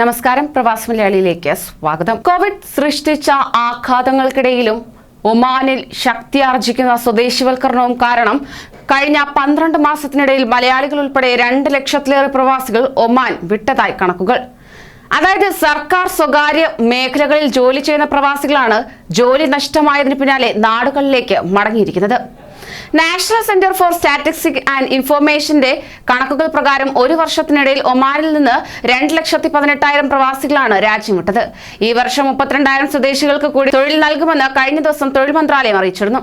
നമസ്കാരം പ്രവാസി മലയാളിയിലേക്ക് സ്വാഗതം. കോവിഡ് സൃഷ്ടിച്ച ആഘാതങ്ങൾക്കിടയിലും ഒമാനിൽ ശക്തിയാർജിക്കുന്ന സ്വദേശിവൽക്കരണവും കാരണം കഴിഞ്ഞ പന്ത്രണ്ട് മാസത്തിനിടയിൽ മലയാളികൾ ഉൾപ്പെടെ രണ്ട് ലക്ഷത്തിലേറെ പ്രവാസികൾ ഒമാൻ വിട്ടതായി കണക്കുകൾ. അതായത് സർക്കാർ സ്വകാര്യ മേഖലകളിൽ ജോലി ചെയ്യുന്ന പ്രവാസികളാണ് ജോലി നഷ്ടമായതിനു പിന്നാലെ നാടുകളിലേക്ക് മടങ്ങിയിരിക്കുന്നത്. National centre for statistic and ഇൻഫോർമേഷന്റെ കണക്കുകൾ പ്രകാരം ഒരു വർഷത്തിനിടയിൽ ഒമാനിൽ നിന്ന് രണ്ട് ലക്ഷത്തി പതിനെട്ടായിരം പ്രവാസികളാണ് രാജ്യം വിട്ടത് ഈ വർഷം മുപ്പത്തിരണ്ടായിരം സ്വദേശികൾക്ക് കൂടി തൊഴിൽ നൽകുമെന്ന് കഴിഞ്ഞ ദിവസം തൊഴിൽ മന്ത്രാലയം അറിയിച്ചിരുന്നു.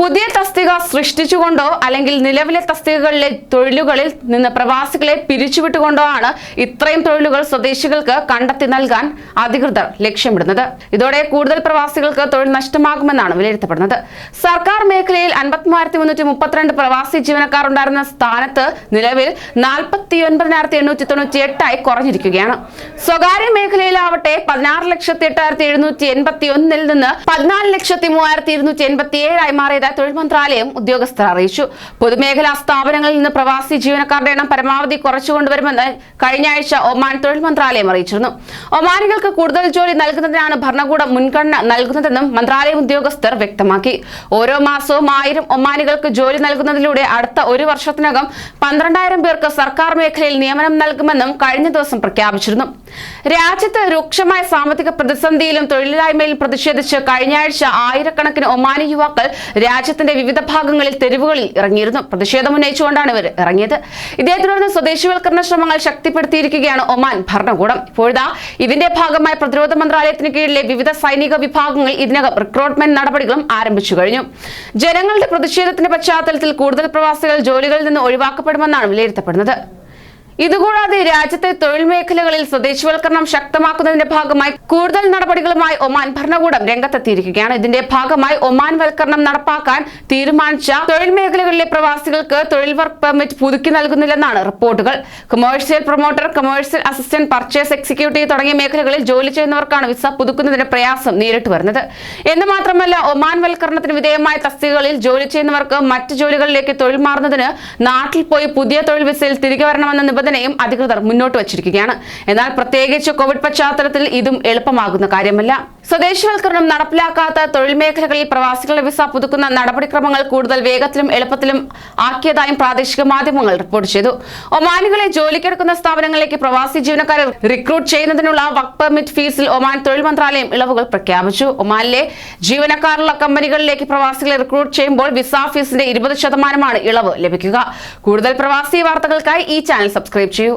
പുതിയ തസ്തിക സൃഷ്ടിച്ചുകൊണ്ടോ അല്ലെങ്കിൽ നിലവിലെ തസ്തികകളിലെ തൊഴിലുകളിൽ നിന്ന് പ്രവാസികളെ പിരിച്ചുവിട്ടുകൊണ്ടോ ആണ് ഇത്രയും തൊഴിലുകൾ സ്വദേശികൾക്ക് കണ്ടെത്തി നൽകാൻ അധികൃതർ ലക്ഷ്യമിടുന്നത്. ഇതോടെ കൂടുതൽ പ്രവാസികൾക്ക് തൊഴിൽ നഷ്ടമാകുമെന്നാണ് വിലയിരുത്തപ്പെടുന്നത്. സർക്കാർ മേഖലയിൽ അൻപത്തിമൂവായിരത്തി മുന്നൂറ്റി മുപ്പത്തിരണ്ട് പ്രവാസി ജീവനക്കാർ ഉണ്ടായിരുന്ന സ്ഥാനത്ത് നിലവിൽ നാൽപ്പത്തി എണ്ണൂറ്റി തൊണ്ണൂറ്റി എട്ടായി കുറഞ്ഞിരിക്കുകയാണ്. സ്വകാര്യ മേഖലയിലാവട്ടെ പതിനാറ് ലക്ഷത്തി എട്ടായിരത്തി എഴുന്നൂറ്റി എൺപത്തി ഒന്നിൽ നിന്ന് പതിനാല് ലക്ഷത്തി മൂവായിരത്തി ഇരുന്നൂറ്റി എൺപത്തി ഏഴായി തൊഴിൽ മന്ത്രാലയം ഉദ്യോഗസ്ഥർ അറിയിച്ചു. പൊതുമേഖലാ സ്ഥാപനങ്ങളിൽ നിന്ന് പ്രവാസി ജീവനക്കാരുടെ എണ്ണം പരമാവധി കുറച്ചുകൊണ്ടുവരുമെന്ന് കഴിഞ്ഞ ആഴ്ച ഒമാൻ തൊഴിൽ മന്ത്രാലയം അറിയിച്ചിരുന്നു. ഒമാനികൾക്ക് കൂടുതൽ ജോലി നൽകുന്നതിനാണ് ഭരണകൂടം മുൻഗണന നൽകുന്നതെന്നും മന്ത്രാലയം ഉദ്യോഗസ്ഥർ വ്യക്തമാക്കി. ഓരോ മാസവും ആയിരം ഒമാനികൾക്ക് ജോലി നൽകുന്നതിലൂടെ അടുത്ത ഒരു വർഷത്തിനകം പന്ത്രണ്ടായിരം പേർക്ക് സർക്കാർ മേഖലയിൽ നിയമനം നൽകുമെന്നും കഴിഞ്ഞ ദിവസം പ്രഖ്യാപിച്ചിരുന്നു. രാജ്യത്ത് രൂക്ഷമായ സാമ്പത്തിക പ്രതിസന്ധിയിലും തൊഴിലില്ലായ്മയിലും പ്രതിഷേധിച്ച് കഴിഞ്ഞ ആഴ്ച ആയിരക്കണക്കിന് ഒമാനി യുവാക്കൾ രാജ്യത്തിന്റെ വിവിധ ഭാഗങ്ങളിൽ തെരുവുകളിൽ ഇറങ്ങിയിരുന്നു. പ്രതിഷേധം ഉന്നയിച്ചുകൊണ്ടാണ് ഇവർ ഇറങ്ങിയത്. ഇതേ തുടർന്ന് സ്വദേശിവൽക്കരണ ശ്രമങ്ങൾ ശക്തിപ്പെടുത്തിയിരിക്കുകയാണ് ഒമാൻ ഭരണകൂടം. ഇപ്പോഴാ ഇതിന്റെ ഭാഗമായി പ്രതിരോധ മന്ത്രാലയത്തിന് കീഴിലെ വിവിധ സൈനിക വിഭാഗങ്ങൾ ഇതിനകം റിക്രൂട്ട്മെന്റ് നടപടികളും ആരംഭിച്ചു കഴിഞ്ഞു. ജനങ്ങളുടെ പ്രതിഷേധത്തിന്റെ പശ്ചാത്തലത്തിൽ കൂടുതൽ പ്രവാസികൾ ജോലികളിൽ നിന്ന് ഒഴിവാക്കപ്പെടുമെന്നാണ് വിലയിരുത്തപ്പെടുന്നത്. ഇതുകൂടാതെ രാജ്യത്തെ തൊഴിൽ മേഖലകളിൽ സ്വദേശിവൽക്കരണം ശക്തമാക്കുന്നതിന്റെ ഭാഗമായി കൂടുതൽ നടപടികളുമായി ഒമാൻ ഭരണകൂടം രംഗത്തെത്തിയിരിക്കുകയാണ്. ഇതിന്റെ ഭാഗമായി ഒമാൻ വൽക്കരണം നടപ്പാക്കാൻ തീരുമാനിച്ച തൊഴിൽ മേഖലകളിലെ പ്രവാസികൾക്ക് തൊഴിൽ വർക്ക് പെർമിറ്റ് പുതുക്കി നൽകുന്നില്ലെന്നാണ് റിപ്പോർട്ടുകൾ. Commercial promoter commercial assistant purchase executive തുടങ്ങിയ മേഖലകളിൽ ജോലി ചെയ്യുന്നവർക്കാണ് വിസ പുതുക്കുന്നതിന് പ്രയാസം നേരിട്ട് വരുന്നത്. എന്ന് മാത്രമല്ല ഒമാൻ വൽക്കരണത്തിന് വിധേയമായ തസ്തികകളിൽ ജോലി ചെയ്യുന്നവർക്ക് മറ്റ് ജോലികളിലേക്ക് തൊഴിൽ മാറുന്നതിന് നാട്ടിൽ പോയി പുതിയ തൊഴിൽ വിസയിൽ തിരികെ വരണമെന്ന നിബന്ധനയും അധികൃതർ മുന്നോട്ട് വച്ചിരിക്കുകയാണ്. എന്നാൽ പ്രത്യേകിച്ച് കോവിഡ് പശ്ചാത്തലത്തിൽ ഇതും എളുപ്പമാകുന്ന കാര്യമല്ല. സ്വദേശിവൽക്കരണം നടപ്പിലാക്കാത്ത തൊഴിൽ മേഖലകളിൽ പ്രവാസികളുടെ വിസ പുതുക്കുന്ന നടപടിക്രമങ്ങൾ കൂടുതൽ വേഗത്തിലും എളുപ്പത്തിലും ആക്കിയതായും പ്രാദേശിക മാധ്യമങ്ങൾ റിപ്പോർട്ട് ചെയ്തു. ഒമാനുകളെ ജോലിക്കെടുക്കുന്ന സ്ഥാപനങ്ങളിലേക്ക് പ്രവാസി ജീവനക്കാരെ റിക്രൂട്ട് ചെയ്യുന്നതിനുള്ള വർക്ക് പെർമിറ്റ് ഫീസിൽ ഒമാൻ തൊഴിൽ മന്ത്രാലയം ഇളവുകൾ പ്രഖ്യാപിച്ചു. ഒമാനിലെ ജീവനക്കാരുള്ള കമ്പനികളിലേക്ക് പ്രവാസികളെ റിക്രൂട്ട് ചെയ്യുമ്പോൾ വിസ ഫീസിന്റെ ഇരുപത് ശതമാനമാണ് ഇളവ് ലഭിക്കുക. കൂടുതൽ പ്രവാസി വാർത്തകൾക്കായി ഈ ചാനൽ സബ്സ്ക്രൈബ് ചെയ്യൂ.